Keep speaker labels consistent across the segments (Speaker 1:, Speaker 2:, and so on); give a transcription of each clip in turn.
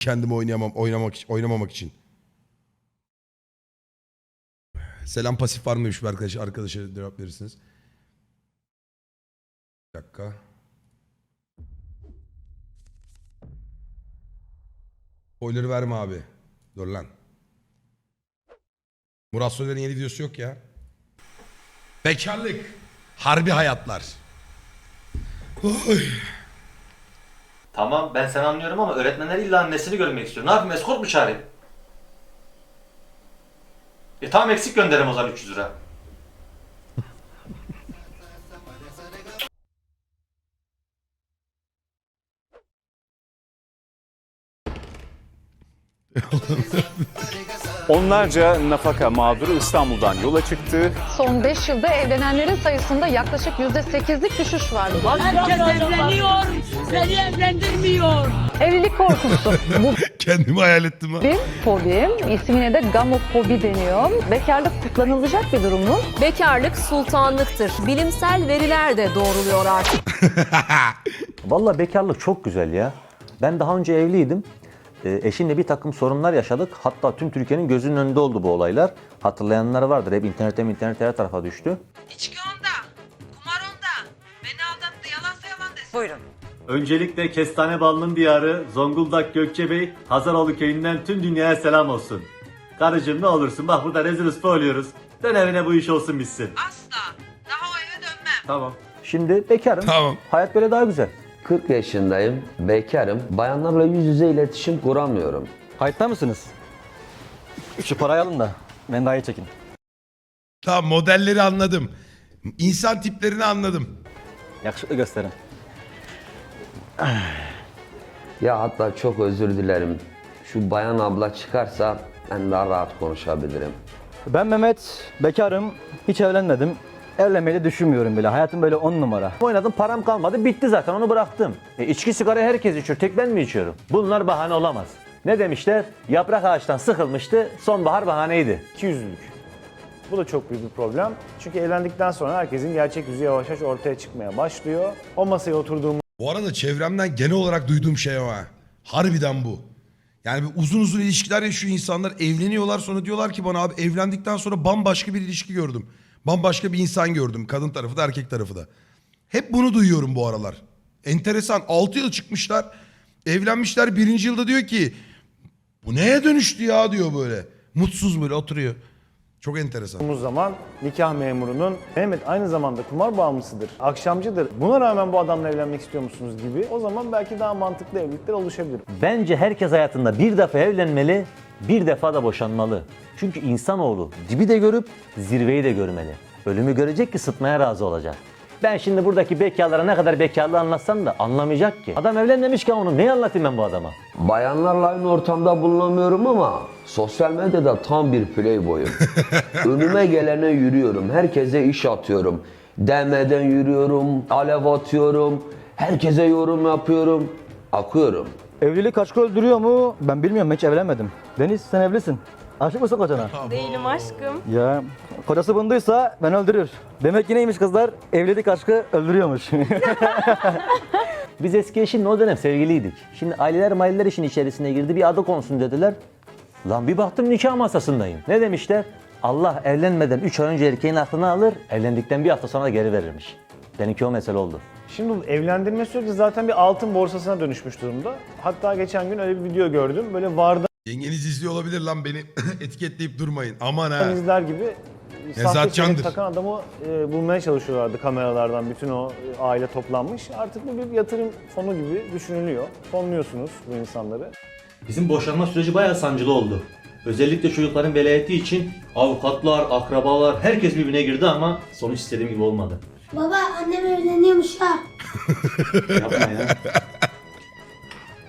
Speaker 1: Kendimi oynayamam, oynamak, oynamamak için. Selam pasif var mıymış arkadaş? Arkadaşa cevap verirsiniz. Bir dakika. Spoiler verme abi. Dur lan. Murat Soner'in yeni videosu yok ya. Bekarlık. Harbi hayatlar. Oy.
Speaker 2: Tamam ben seni anlıyorum ama öğretmenler illa annesini görmek istiyor. Ne yapayım eskort mu çağırayım? E tamam eksik gönderim o zaman 300 lira.
Speaker 3: Onlarca nafaka mağduru İstanbul'dan yola çıktı.
Speaker 4: Son 5 yılda evlenenlerin sayısında yaklaşık %8'lik düşüş var.
Speaker 5: Herkes evleniyor, seni evlendirmiyor.
Speaker 4: Evlilik korkusu. Bu
Speaker 1: Kendimi hayal ettim ha.
Speaker 4: bir fobi. İsmine de gamofobi deniyor. Bekarlık kutlanılacak bir durum mu?
Speaker 6: Bekarlık sultanlıktır. Bilimsel veriler de doğruluyor artık.
Speaker 7: Vallahi bekarlık çok güzel ya. Ben daha önce evliydim. Ee, eşimle bir takım sorunlar yaşadık. Hatta tüm Türkiye'nin gözünün önünde oldu bu olaylar. Hatırlayanlar vardır. Hep internete internete her tarafa düştü.
Speaker 8: İçki onda, kumar onda. Beni aldattı, yalansa yalan desin. Buyurun.
Speaker 9: Öncelikle Kestane Ballı'nın diyarı Zonguldak Gökçebey Hazaroğlu köyünden tüm dünyaya selam olsun. Karıcığım ne olursun bak burada rezil rüsva oluyoruz. Dön evine bu iş olsun bitsin.
Speaker 8: Asla. Daha o eve dönmem.
Speaker 9: Tamam.
Speaker 7: Şimdi bekarım.
Speaker 1: Tamam.
Speaker 7: Hayat böyle daha güzel.
Speaker 10: 40 yaşındayım, bekarım. Bayanlarla yüz yüze iletişim kuramıyorum.
Speaker 11: Kayıtta mısınız? Şu parayı alın da iyi çekin.
Speaker 1: Tamam modelleri anladım. İnsan tiplerini anladım.
Speaker 11: Yakışıklı gösterin.
Speaker 10: Ya hatta çok özür dilerim. Şu bayan abla çıkarsa ben daha rahat konuşabilirim.
Speaker 11: Ben Mehmet, bekarım, hiç evlenmedim. Evlenmeyi de düşünmüyorum bile. Hayatım böyle on numara.
Speaker 7: Oynadım param kalmadı bitti zaten onu bıraktım. E, içki sigara herkes içiyor tek ben mi içiyorum? Bunlar bahane olamaz. Ne demişler? Yaprak ağaçtan sıkılmıştı sonbahar bahaneydi.
Speaker 12: İkiyüzlülük. Bu da çok büyük bir problem. Çünkü evlendikten sonra herkesin gerçek yüzü yavaş yavaş ortaya çıkmaya başlıyor. O masaya oturduğumuz
Speaker 1: Bu arada çevremden genel olarak duyduğum şey o ha. Harbiden bu. Yani bir uzun uzun ilişkiler yaşıyor insanlar. Evleniyorlar sonra diyorlar ki bana abi evlendikten sonra bambaşka bir ilişki gördüm. Bambaşka bir insan gördüm. Kadın tarafı da erkek tarafı da. Hep bunu duyuyorum bu aralar. Enteresan. 6 yıl çıkmışlar. Evlenmişler. Birinci yılda diyor ki bu neye dönüştü ya diyor böyle. Mutsuz böyle oturuyor. Çok enteresan.
Speaker 12: zaman nikah memurunun Mehmet aynı zamanda kumar bağımlısıdır, akşamcıdır. Buna rağmen bu adamla evlenmek istiyor musunuz gibi o zaman belki daha mantıklı evlilikler oluşabilir.
Speaker 7: Bence herkes hayatında bir defa evlenmeli, bir defa da boşanmalı. Çünkü insanoğlu dibi de görüp zirveyi de görmeli. Ölümü görecek ki sıtmaya razı olacak. Ben şimdi buradaki bekarlara ne kadar bekarlığı anlatsam da anlamayacak ki. Adam evlenmemişken onu ne anlatayım ben bu adama?
Speaker 10: Bayanlarla aynı ortamda bulunamıyorum ama sosyal medyada tam bir playboyum. Önüme gelene yürüyorum, herkese iş atıyorum. DM'den yürüyorum, alev atıyorum, herkese yorum yapıyorum, akıyorum.
Speaker 11: Evlilik aşkı öldürüyor mu? Ben bilmiyorum, ben hiç evlenmedim. Deniz sen evlisin. Aşık mısın kocana?
Speaker 6: Değilim aşkım.
Speaker 11: Ya kocası bunduysa ben öldürür. Demek ki neymiş kızlar? Evlilik aşkı öldürüyormuş.
Speaker 7: Biz eski eşimle o dönem sevgiliydik. Şimdi aileler maileler işin içerisine girdi bir adı konsun dediler. Lan bir baktım nikah masasındayım. Ne demişler? Allah evlenmeden 3 ay önce erkeğin aklını alır, evlendikten bir hafta sonra geri verirmiş. Benimki o mesele oldu.
Speaker 12: Şimdi bu evlendirme süreci zaten bir altın borsasına dönüşmüş durumda. Hatta geçen gün öyle bir video gördüm. Böyle vardan
Speaker 1: Yengeniz izliyor olabilir lan beni etiketleyip durmayın. Aman ha.
Speaker 12: izler gibi
Speaker 1: Nezahat
Speaker 12: sahte
Speaker 1: Candır.
Speaker 12: çelenk takan adamı e, bulmaya çalışıyorlardı kameralardan bütün o e, aile toplanmış. Artık bu bir yatırım fonu gibi düşünülüyor. Fonluyorsunuz bu insanları.
Speaker 2: Bizim boşanma süreci bayağı sancılı oldu. Özellikle çocukların velayeti için avukatlar, akrabalar herkes birbirine girdi ama sonuç istediğim gibi olmadı.
Speaker 5: Baba annem evleniyormuş ha.
Speaker 2: Yapma ya.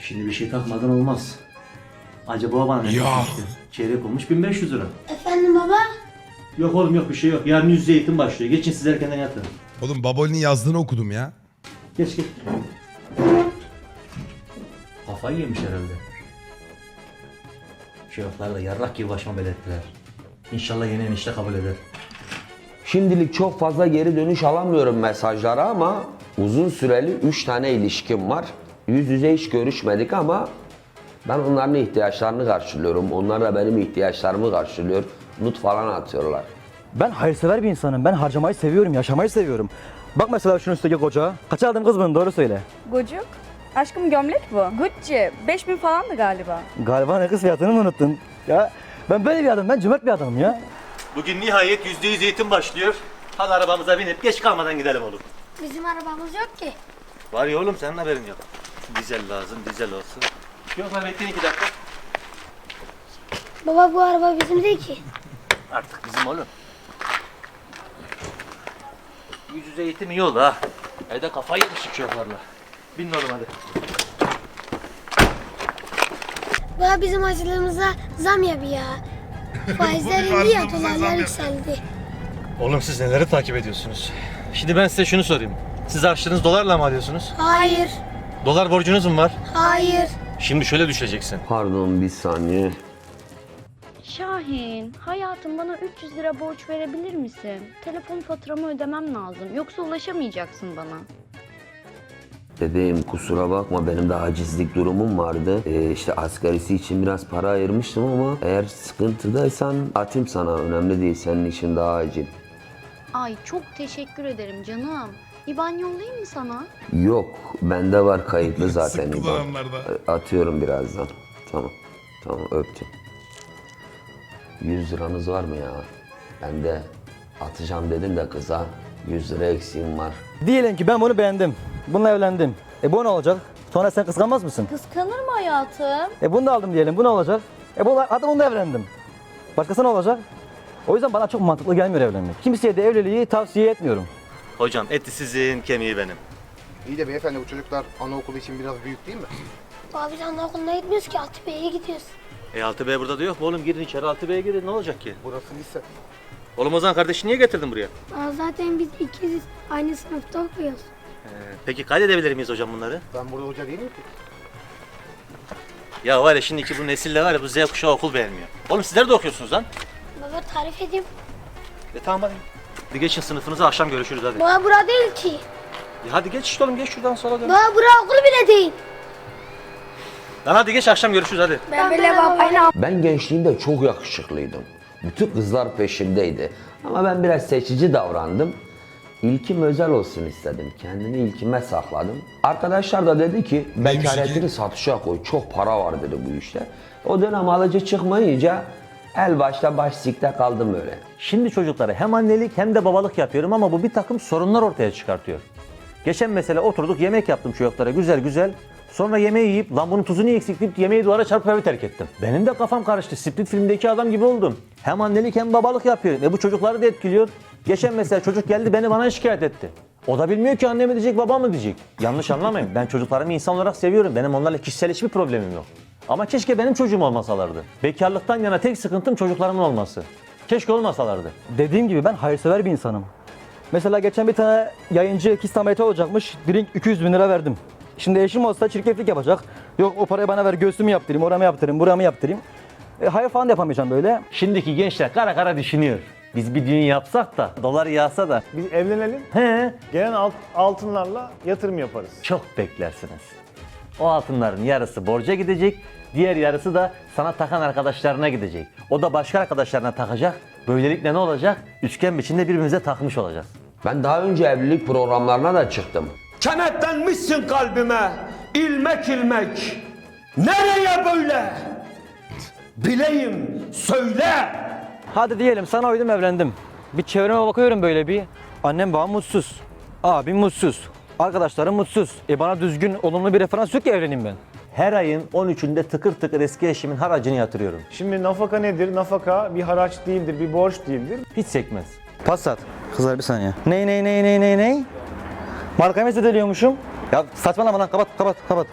Speaker 2: Şimdi bir şey takmadan olmaz. Acaba bana ne
Speaker 1: Ya.
Speaker 2: takmıştı? Çeyrek olmuş 1500 lira.
Speaker 5: Efendim baba?
Speaker 2: Yok oğlum yok bir şey yok. Yarın yüz yüze eğitim başlıyor. Geçin siz erkenden yatın.
Speaker 1: Oğlum Baboli'nin yazdığını okudum ya.
Speaker 2: Geç geç. Kafayı yemiş herhalde. Şerefler de yarrak gibi başıma belirttiler. İnşallah yeni enişte kabul eder.
Speaker 10: Şimdilik çok fazla geri dönüş alamıyorum mesajlara ama uzun süreli 3 tane ilişkim var. Yüz yüze hiç görüşmedik ama Ben onların ihtiyaçlarını karşılıyorum. Onlar da benim ihtiyaçlarımı karşılıyor. Nut falan atıyorlar.
Speaker 11: Ben hayırsever bir insanım. Ben harcamayı seviyorum, yaşamayı seviyorum. Bak mesela şunun üstteki koca. Kaça aldın kız bunu doğru söyle.
Speaker 4: Gocuk. Aşkım gömlek bu. Gucci. 5000 falandı galiba.
Speaker 11: Galiba ne kız fiyatını mı unuttun? Ya ben böyle bir adamım, ben cömert bir adamım ya.
Speaker 2: Bugün nihayet %100 eğitim başlıyor. Hadi arabamıza binip geç kalmadan gidelim oğlum.
Speaker 5: Bizim arabamız yok ki.
Speaker 2: Var ya oğlum senin haberin yok. Dizel lazım, dizel olsun. Yok lan bekleyin iki dakika.
Speaker 5: Baba bu araba bizim değil ki.
Speaker 2: Artık bizim oğlum. Yüz yüze eğitim iyi oldu ha. Evde kafayı yemişik şoförle. Binin oğlum hadi.
Speaker 5: Baba bizim harcılığımıza zam yap ya. Faizler indi ya dolarlar yükseldi.
Speaker 2: Oğlum siz neleri takip ediyorsunuz? Şimdi ben size şunu sorayım. Siz harçlığınızı dolarla mı alıyorsunuz?
Speaker 5: Hayır.
Speaker 2: Dolar borcunuz mu var?
Speaker 5: Hayır.
Speaker 2: Şimdi şöyle düşeceksin.
Speaker 10: Pardon bir saniye.
Speaker 4: Şahin, hayatım bana 300 lira borç verebilir misin? Telefon faturamı ödemem lazım. Yoksa ulaşamayacaksın bana.
Speaker 10: Bebeğim kusura bakma benim de acizlik durumum vardı. Ee, işte asgarisi için biraz para ayırmıştım ama eğer sıkıntıdaysan atayım sana. Önemli değil senin için daha acil.
Speaker 4: Ay çok teşekkür ederim canım. İban yollayayım mı sana?
Speaker 10: Yok bende var kayıtlı zaten.
Speaker 1: Sık
Speaker 10: İban.
Speaker 1: kullananlarda.
Speaker 10: Ee, Atıyorum birazdan. Tamam. Tamam öptüm. 100 liranız var mı ya? Ben de atacağım dedim de kıza 100 lira eksiğim var.
Speaker 11: Diyelim ki ben bunu beğendim. Bununla evlendim. E bu ne olacak? Sonra sen kıskanmaz mısın?
Speaker 4: Kıskanır mı hayatım?
Speaker 11: E bunu da aldım diyelim. Bu ne olacak? E bu hadi bununla evlendim. Başkası ne olacak? O yüzden bana çok mantıklı gelmiyor evlenmek. Kimseye de evliliği tavsiye etmiyorum.
Speaker 2: Hocam eti sizin, kemiği benim.
Speaker 13: İyi de beyefendi bu çocuklar anaokulu için biraz büyük değil mi?
Speaker 5: Baba biz anaokuluna gitmiyoruz ki Altıbey'e gidiyoruz.
Speaker 2: E 6B burada da yok mu oğlum? Girin içeri 6B'ye girin ne olacak ki?
Speaker 13: Burası lise.
Speaker 2: Oğlum o zaman kardeşi niye getirdin buraya?
Speaker 5: Aa, zaten biz ikiziz. Aynı sınıfta okuyoruz.
Speaker 2: Ee, peki kaydedebilir miyiz hocam bunları?
Speaker 13: Ben burada hoca değilim ki.
Speaker 2: Ya var ya şimdiki bu nesille var ya bu Z kuşağı okul beğenmiyor. Oğlum sizler de okuyorsunuz lan.
Speaker 5: Baba tarif edeyim.
Speaker 2: E tamam hadi. Hadi geçin sınıfınıza akşam görüşürüz hadi.
Speaker 5: Baba bura değil ki.
Speaker 2: Ya hadi geç işte oğlum geç şuradan sola dön.
Speaker 5: Baba bura okul bile değil.
Speaker 2: Lan hadi geç akşam görüşürüz hadi.
Speaker 5: Ben böyle babayla
Speaker 10: Ben gençliğimde çok yakışıklıydım. Bütün kızlar peşimdeydi. Ama ben biraz seçici davrandım. İlkim özel olsun istedim. Kendimi ilkime sakladım. Arkadaşlar da dedi ki bekaretini satışa koy. Çok para var dedi bu işte. O dönem alıcı çıkmayınca el başta baş sikte kaldım öyle.
Speaker 7: Şimdi çocuklara hem annelik hem de babalık yapıyorum ama bu bir takım sorunlar ortaya çıkartıyor. Geçen mesela oturduk yemek yaptım çocuklara güzel güzel. Sonra yemeği yiyip lan bunun tuzu niye eksik deyip yemeği duvara çarpıp evi terk ettim. Benim de kafam karıştı. Split filmdeki adam gibi oldum. Hem annelik hem babalık yapıyorum. E bu çocukları da etkiliyor. Geçen mesela çocuk geldi beni bana şikayet etti. O da bilmiyor ki anne mi diyecek baba mı diyecek. Yanlış anlamayın. Ben çocuklarımı insan olarak seviyorum. Benim onlarla kişisel hiçbir problemim yok. Ama keşke benim çocuğum olmasalardı. Bekarlıktan yana tek sıkıntım çocuklarımın olması. Keşke olmasalardı.
Speaker 11: Dediğim gibi ben hayırsever bir insanım. Mesela geçen bir tane yayıncı kist ameliyatı olacakmış. Drink 200 bin lira verdim. Şimdi eşim olsa çirkeflik yapacak. Yok o parayı bana ver göğsümü yaptırayım, oramı yaptırayım, buramı yaptırayım. E, hayır falan da yapamayacağım böyle.
Speaker 7: Şimdiki gençler kara kara düşünüyor. Biz bir düğün yapsak da, dolar yağsa da.
Speaker 12: Biz evlenelim.
Speaker 7: He,
Speaker 12: Gelen alt- altınlarla yatırım yaparız.
Speaker 7: çok beklersiniz. O altınların yarısı borca gidecek, diğer yarısı da sana takan arkadaşlarına gidecek. O da başka arkadaşlarına takacak. Böylelikle ne olacak? Üçgen biçimde birbirimize takmış olacağız.
Speaker 10: Ben daha önce evlilik programlarına da çıktım.
Speaker 14: Kenetlenmişsin kalbime ilmek ilmek. Nereye böyle? Bileyim söyle.
Speaker 11: Hadi diyelim sana uydum evlendim. Bir çevreme bakıyorum böyle bir. Annem babam mutsuz. Abim mutsuz. Arkadaşlarım mutsuz. E bana düzgün, olumlu bir referans yok ki evleneyim ben.
Speaker 7: Her ayın 13'ünde tıkır tıkır eski eşimin haracını yatırıyorum.
Speaker 12: Şimdi nafaka nedir? Nafaka bir haraç değildir, bir borç değildir.
Speaker 7: Hiç sekmez.
Speaker 11: Passat. Kızlar bir saniye. Ney ney ney ney ney ney? Markamı zedeliyormuşum. Ya saçmalama lan kapat kapat kapat.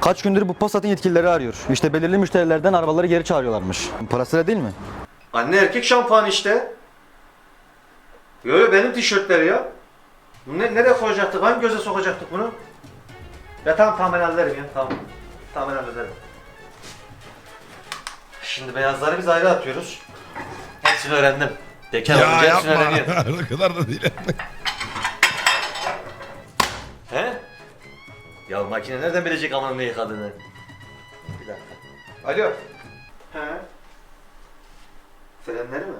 Speaker 11: Kaç gündür bu Passat'ın yetkilileri arıyor. İşte belirli müşterilerden arabaları geri çağırıyorlarmış. Parasıyla değil mi?
Speaker 2: Anne erkek şampuanı işte. Böyle benim tişörtleri ya. Bunu ne, nereye koyacaktık? Hangi göze sokacaktık bunu? Ya tamam tamam ben hallederim ya tamam. Tamam ben hallederim. Şimdi beyazları biz ayrı atıyoruz. Hepsini öğrendim. Bekar
Speaker 1: Ya
Speaker 2: hepsini
Speaker 1: yapma.
Speaker 2: öğreniyorum.
Speaker 1: o kadar da değil.
Speaker 2: Makine nereden bilecek amanın ne yıkadığını? dakika. Alo. He. Frenleri mi?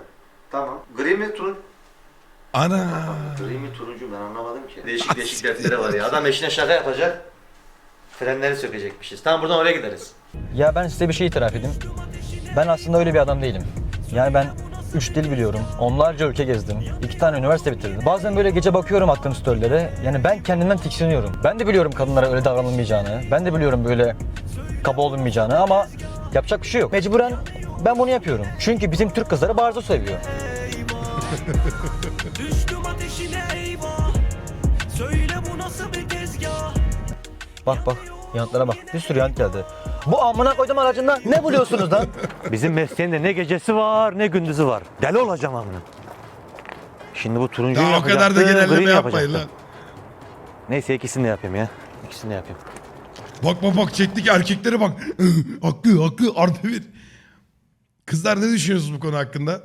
Speaker 2: Tamam. Gri mi turun?
Speaker 1: Ana.
Speaker 2: Gri mi turuncu ben anlamadım ki. Değişik değişik dertleri var ya. Adam eşine şaka yapacak. Frenleri sökecekmişiz. Tamam buradan oraya gideriz.
Speaker 11: Ya ben size bir şey itiraf edeyim. Ben aslında öyle bir adam değilim. Yani ben üç dil biliyorum. Onlarca ülke gezdim. iki tane üniversite bitirdim. Bazen böyle gece bakıyorum attığım storylere. Yani ben kendimden tiksiniyorum. Ben de biliyorum kadınlara öyle davranılmayacağını. Ben de biliyorum böyle kaba olunmayacağını ama yapacak bir şey yok. Mecburen ben bunu yapıyorum. Çünkü bizim Türk kızları barzo seviyor. Bak bak yanıtlara bak. Bir sürü yanıt geldi. Bu amına koydum aracında ne buluyorsunuz lan?
Speaker 7: Bizim mesleğin de ne gecesi var ne gündüzü var. Deli olacağım amına. Şimdi bu turuncuyu
Speaker 1: Ya o kadar da genelleme yapmayın lan.
Speaker 7: Neyse ikisini de yapayım ya. İkisini de yapayım.
Speaker 1: Bak bak bak çektik erkeklere bak. hakkı hakkı artı bir. Kızlar ne düşünüyorsunuz bu konu hakkında?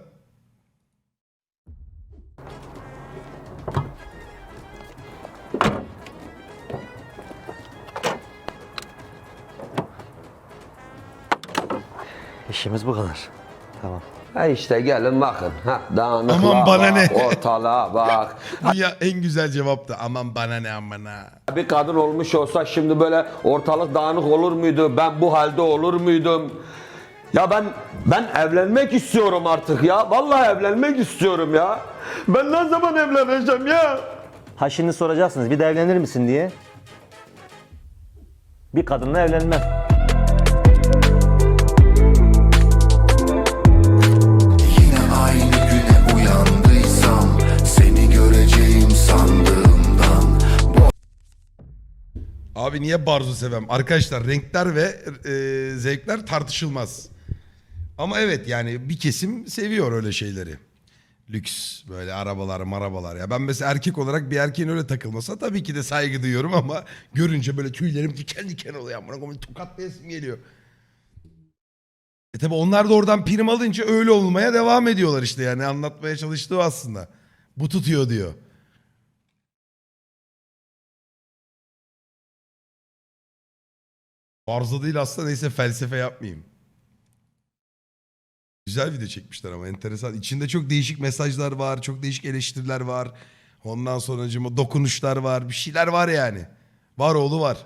Speaker 7: İşimiz bu kadar. Tamam.
Speaker 10: Ha işte gelin bakın. Ha, dağınıklığa
Speaker 1: Aman bana
Speaker 10: bak,
Speaker 1: ne?
Speaker 10: ortalığa bak.
Speaker 1: ya en güzel cevap da aman bana ne amına.
Speaker 10: Bir kadın olmuş olsa şimdi böyle ortalık dağınık olur muydu? Ben bu halde olur muydum? Ya ben ben evlenmek istiyorum artık ya. Vallahi evlenmek istiyorum ya. Ben ne zaman evleneceğim ya?
Speaker 7: Ha şimdi soracaksınız bir de evlenir misin diye. Bir kadınla evlenmem.
Speaker 1: Abi niye barzo sevem? Arkadaşlar renkler ve e, zevkler tartışılmaz. Ama evet yani bir kesim seviyor öyle şeyleri. Lüks böyle arabalar marabalar ya. Ben mesela erkek olarak bir erkeğin öyle takılmasa tabii ki de saygı duyuyorum ama görünce böyle tüylerim diken diken oluyor. Amına koyayım tokatlayasım geliyor. E tabi onlar da oradan prim alınca öyle olmaya devam ediyorlar işte yani anlatmaya çalıştığı aslında. Bu tutuyor diyor. Arıza değil aslında neyse felsefe yapmayayım. Güzel video çekmişler ama enteresan. İçinde çok değişik mesajlar var, çok değişik eleştiriler var. Ondan sonra dokunuşlar var, bir şeyler var yani. Var oğlu var.